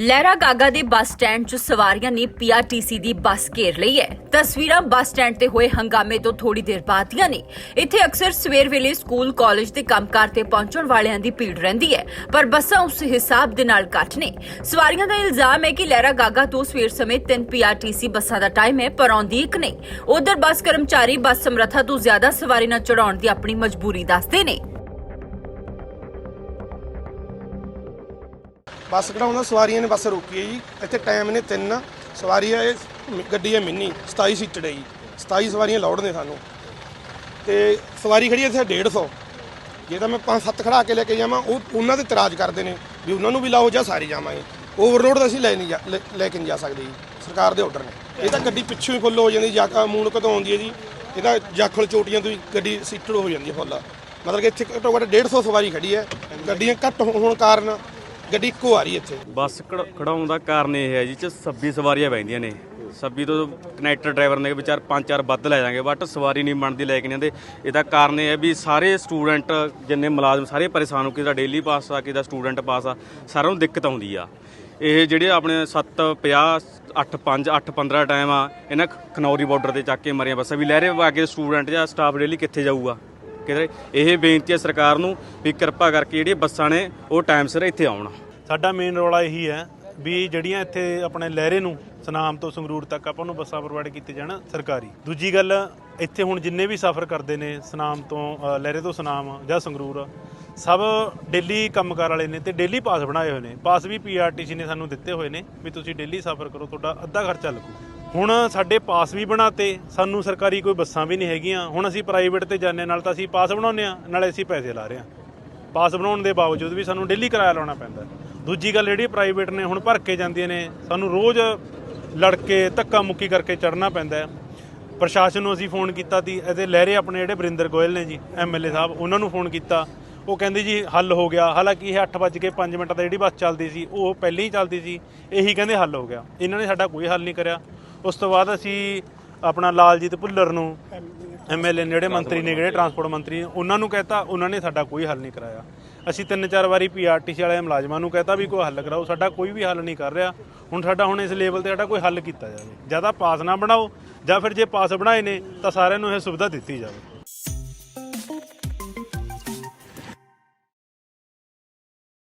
ਲਹਿਰਾ ਗਾਗਾ ਦੇ bus stand 'ਚ ਸਵਾਰੀਆਂ ਨੇ ਪੀਆਰਟੀਸੀ ਦੀ ਬੱਸ ਘੇਰ ਲਈ ਹੈ। ਤਸਵੀਰਾਂ ਬੱਸ ਸਟੈਂਡ ਤੇ ਹੋਏ ਹੰਗਾਮੇ ਤੋਂ ਥੋੜੀ ਦੇਰ ਬਾਅਦ ਦੀਆਂ ਨੇ। ਇੱਥੇ ਅਕਸਰ ਸਵੇਰ ਵੇਲੇ ਸਕੂਲ, ਕਾਲਜ ਤੇ ਕੰਮਕਾਰ ਤੇ ਪਹੁੰਚਣ ਵਾਲਿਆਂ ਦੀ ਭੀੜ ਰਹਿੰਦੀ ਹੈ, ਪਰ ਬੱਸਾਂ ਉਸ ਹਿਸਾਬ ਦੇ ਨਾਲ ਘੱਟ ਨੇ। ਸਵਾਰੀਆਂ ਦਾ ਇਲਜ਼ਾਮ ਹੈ ਕਿ ਲਹਿਰਾ ਗਾਗਾ ਤੋਂ ਸਵੇਰ ਸਮੇਂ ਤਿੰਨ ਪੀਆਰਟੀਸੀ ਬੱਸਾਂ ਦਾ ਟਾਈਮ ਹੈ, ਪਰ ਆਉਂਦੀ ਇੱਕ ਨਹੀਂ। ਉਧਰ ਬੱਸ ਕਰਮਚਾਰੀ ਬੱਸ ਸਮਰੱਥਾ ਤੋਂ ਜ਼ਿਆਦਾ ਸਵਾਰੀ ਨਾ ਚੜਾਉਣ ਦੀ ਆਪਣੀ ਮਜਬੂਰੀ ਦੱਸਦੇ ਨੇ। ਬੱਸ ਕਢਾਉਂਦਾ ਸਵਾਰੀਆਂ ਨੇ ਬੱਸ ਰੋਕੀ ਹੈ ਜੀ। ਇੱਥੇ ਟਾਈਮ ਨੇ ਤਿੰਨ, ਸਵਾਰੀ ਹੈ ਇਹ ਗੱਡੀ ਹੈ ਮਿੰਨੀ 27 ਸੀਟਡ ਹੈ ਜੀ। 27 ਸਵਾਰੀਆਂ ਲੋਡ ਨੇ ਸਾਨੂੰ। ਤੇ ਸਵਾਰੀ ਖੜੀ ਹੈ ਇੱਥੇ 150 ਜੇ ਤਾਂ ਮੈਂ ਪੰਜ ਸੱਤ ਖੜਾ ਕੇ ਲੈ ਕੇ ਜਾਵਾਂ, ਉਹ ਉਹਨਾਂ ਦੇ ਇਤਰਾਜ਼ ਕਰਦੇ ਨੇ ਵੀ ਉਹਨਾਂ ਨੂੰ ਵੀ ਲਾਓ ਜਾਂ ਸਾਰੇ ਜਾਵਾਂਗੇ ਓਵਰਲੋਡ ਤਾਂ ਅਸੀਂ ਲੈ ਨਹੀਂ ਜਾ- ਲੈ- ਕੇ ਨਹੀਂ ਜਾ ਸਕਦੇ ਜੀ। ਸਰਕਾਰ ਦੇ ਆਰਡਰ ਨੇ। ਇਹ ਤਾਂ ਗੱਡੀ ਪਿੱਛੋਂ ਹੀ ਫੁੱਲ ਹੋ ਜਾਂਦੀ ਜਾਕਾ ਮੂਣ ਕਦੋਂ ਆਉਂਦੀ ਹੈ ਜੀ। ਇਹਦਾ ਜਾਖਲ ਚੋਟੀਆਂ ਤੋਂ ਹੀ ਗੱਡੀ ਸੀਟਡ ਹੋ ਜਾਂਦੀ ਹੈ ਫੁੱਲ ਮਤਲਬ ਕਿ ਇੱਥੇ ਘੱਟੋ ਘੱਟ 150 ਸਵਾਰੀ ਖੜੀ ਹੈ। ਗੱਡੀਆਂ ਘੱਟ ਹੋਣ ਕਾਰਨ ਗੱਡੀ ਇੱਕੋ ਆ ਰਹੀ ਇੱਥੇ। ਬੱਸ ਖੜ- ਖੜਾਉਣ ਦਾ ਕਾਰਨ ਇਹ ਹੈ ਜੀ ਚ 26 ਸਵਾਰੀਆਂ ਬੈਂਦੀਆਂ ਨੇ। 26 ਤੋਂ ਕਨੈਕਟਰ ਡਰਾਈਵਰ ਨੇ ਵਿਚਾਰ ਪੰਜ ਚਾਰ ਵੱਧ ਲੈ ਜਾਣਗੇ ਬਟ ਸਵਾਰੀ ਨਹੀਂ ਬਣਦੀ ਲੈ ਕੇ ਨਹੀਂ ਆਉਂਦੇ। ਇਹਦਾ ਕਾਰਨ ਇਹ ਹੈ ਵੀ ਸਾਰੇ ਸਟੂਡੈਂਟ ਜਿੰਨੇ ਮੁਲਾਜ਼ਮ, ਸਾਰੇ ਪਰੇਸ਼ਾਨ ਹੋ ਕਿਦਾ ਡੇਲੀ ਪਾਸ ਆ ਕਿਦਾ ਸਟੂਡੈਂਟ ਪਾਸ ਆ, ਸਾਰਿਆਂ ਨੂੰ ਦਿੱਕਤ ਆਉਂਦੀ ਆ। ਇਹ ਜਿਹੜੇ ਆਪਣੇ 7 50 8 5 8 15 ਟਾਈਮ ਆ, ਇਹਨਾਂ ਖਨੌਰੀ ਬਾਰਡਰ ਤੇ ਚੱਕ ਕੇ ਮਰੀਆਂ ਬੱਸਾਂ ਵੀ ਲਹਿਰੇ ਆ ਕੇ ਸਟੂਡੈਂਟ ਜਾਂ ਸਟਾਫ ਡੇਲੀ ਕਿੱਥੇ ਜਾਊਗਾ? ਕਿਤੇ ਇਹ ਬੇਨਤੀ ਹੈ ਸਰਕਾਰ ਨੂੰ ਵੀ ਕਿਰਪਾ ਕਰਕੇ ਜਿਹੜੀਆਂ ਬੱਸਾਂ ਨੇ ਉਹ ਟਾਈਮ ਸਿਰ ਇੱਥੇ ਆਉਣ। ਸਾਡਾ ਮੇਨ ਰੌਲਾ ਇਹੀ ਹੈ ਵੀ ਜਿਹੜੀਆਂ ਇੱਥੇ ਆਪਣੇ ਲਹਿਰੇ ਨੂੰ ਸਨਾਮ ਤੋਂ ਸੰਗਰੂਰ ਤੱਕ ਆਪਾਂ ਨੂੰ ਬੱਸਾਂ ਪ੍ਰੋਵਾਈਡ ਕੀਤੇ ਜਾਣ ਸਰਕਾਰੀ। ਦੂਜੀ ਗੱਲ, ਇੱਥੇ ਹੁਣ ਜਿੰਨੇ ਵੀ ਸਫ਼ਰ ਕਰਦੇ ਨੇ ਸਨਾਮ ਤੋਂ ਲਹਿਰੇ ਤੋਂ ਸਨਾਮ ਜਾਂ ਸੰਗਰੂਰ, ਸਭ ਡੇਲੀ ਕੰਮਕਾਰ ਵਾਲੇ ਨੇ ਤੇ ਡੇਲੀ ਪਾਸ ਬਣਾਏ ਹੋਏ ਨੇ। ਪਾਸ ਵੀ ਪੀਆਰਟੀਸੀ ਨੇ ਸਾਨੂੰ ਦਿੱਤੇ ਹੋਏ ਨੇ ਵੀ ਤੁਸੀਂ ਡੇਲੀ ਸਫ਼ਰ ਕਰੋ, ਤੁਹਾਡਾ ਅੱਧਾ ਖਰਚਾ ਲੱਗੂ। ਹੁਣ ਸਾਡੇ ਪਾਸ ਵੀ ਬਣਾਤੇ, ਸਾਨੂੰ ਸਰਕਾਰੀ ਕੋਈ ਬੱਸਾਂ ਵੀ ਨਹੀਂ ਹੈਗੀਆਂ। ਹੁਣ ਅਸੀਂ ਪ੍ਰਾਈਵੇਟ ਤੇ ਜਾਂਦੇ ਨਾਲ ਤਾਂ ਅਸੀਂ ਪਾਸ ਬਣਾਉਂਦੇ ਆ ਨਾਲੇ ਅਸੀਂ ਪੈਸੇ ਲਾ ਰਹੇ ਆ ਪਾਸ ਬਣਾਉਣ ਦੇ ਬਾਵਜੂਦ ਵੀ ਸਾਨੂੰ ਡੇਲੀ ਕਿਰਾਇਆ ਲਾਉਣਾ ਪੈਂਦਾ ਦੂਜੀ ਗੱਲ ਜਿਹੜੀ ਪ੍ਰਾਈਵੇਟ ਨੇ, ਹੁਣ ਭਰ ਕੇ ਜਾਂਦੀਆਂ ਨੇ, ਸਾਨੂੰ ਰੋਜ਼ ਲੜ ਕੇ ਧੱਕਾ ਮੁੱਕੀ ਕਰਕੇ ਚੜਨਾ ਪੈਂਦਾ ਪ੍ਰਸ਼ਾਸਨ ਨੂੰ ਅਸੀਂ ਫੋਨ ਕੀਤਾ ਸੀ, ਇਹਦੇ ਲਹਿਰੇ ਆਪਣੇ ਜਿਹੜੇ ਬਰਿੰਦਰ ਗੋਇਲ ਨੇ ਜੀ ਐਮਐਲਏ ਸਾਹਿਬ, ਉਹਨਾਂ ਨੂੰ ਫੋਨ ਕੀਤਾ। ਉਹ ਕਹਿੰਦੇ ਜੀ, ਹੱਲ ਹੋ ਗਿਆ। ਹਾਲਾਂਕਿ ਇਹ 8:05 ਮਿੰਟ ਦਾ ਜਿਹੜੀ ਬੱਸ ਚੱਲਦੀ ਸੀ, ਉਹ ਪਹਿਲਾਂ ਹੀ ਚੱਲਦੀ ਸੀ, ਇਹੀ ਕਹਿੰਦੇ ਹੱਲ ਹੋ ਗਿਆ। ਇਹਨਾਂ ਨੇ ਸਾਡਾ ਕੋਈ ਹੱਲ ਨਹੀਂ ਕਰਿਆ। ਉਸ ਤੋਂ ਬਾਅਦ ਅਸੀਂ ਆਪਣਾ ਲਾਲਜੀਤ ਭੁੱਲਰ ਨੂੰ ਐਮਐਲਏ ਨੇ ਜਿਹੜੇ ਮੰਤਰੀ ਨੇ ਜਿਹੜੇ ਟਰਾਂਸਪੋਰਟ ਮੰਤਰੀ ਨੇ ਉਹਨਾਂ ਨੂੰ ਕਹਿਤਾ ਉਹਨਾਂ ਨੇ ਸਾਡਾ ਕੋਈ ਹੱਲ ਨਹੀਂ ਕਰਾਇਆ। ਅਸੀਂ ਤਿੰਨ ਚਾਰ ਵਾਰੀ ਪੀਆਰਟੀਸੀ ਵਾਲੇ ਮੁਲਾਜ਼ਮਾਂ ਨੂੰ ਕਹਿਤਾ ਵੀ ਕੋਈ ਹੱਲ ਕਰਾਓ ਸਾਡਾ ਕੋਈ ਵੀ ਹੱਲ ਨਹੀਂ ਕਰ ਰਿਹਾ। ਹੁਣ ਸਾਡਾ ਹੁਣ ਇਸ ਲੈਵਲ ਤੇ ਸਾਡਾ ਕੋਈ ਹੱਲ ਕੀਤਾ ਜਾਵੇ। ਜਾਂ ਤਾਂ ਪਾਸ ਨਾ ਬਣਾਓ ਜਾਂ ਫਿਰ ਜੇ ਪਾਸ ਬਣਾਏ ਨੇ ਤਾਂ ਸਾਰਿਆਂ ਨੂੰ ਇਹ ਸੁਵਿਧਾ ਦਿੱਤੀ ਜਾਵੇ।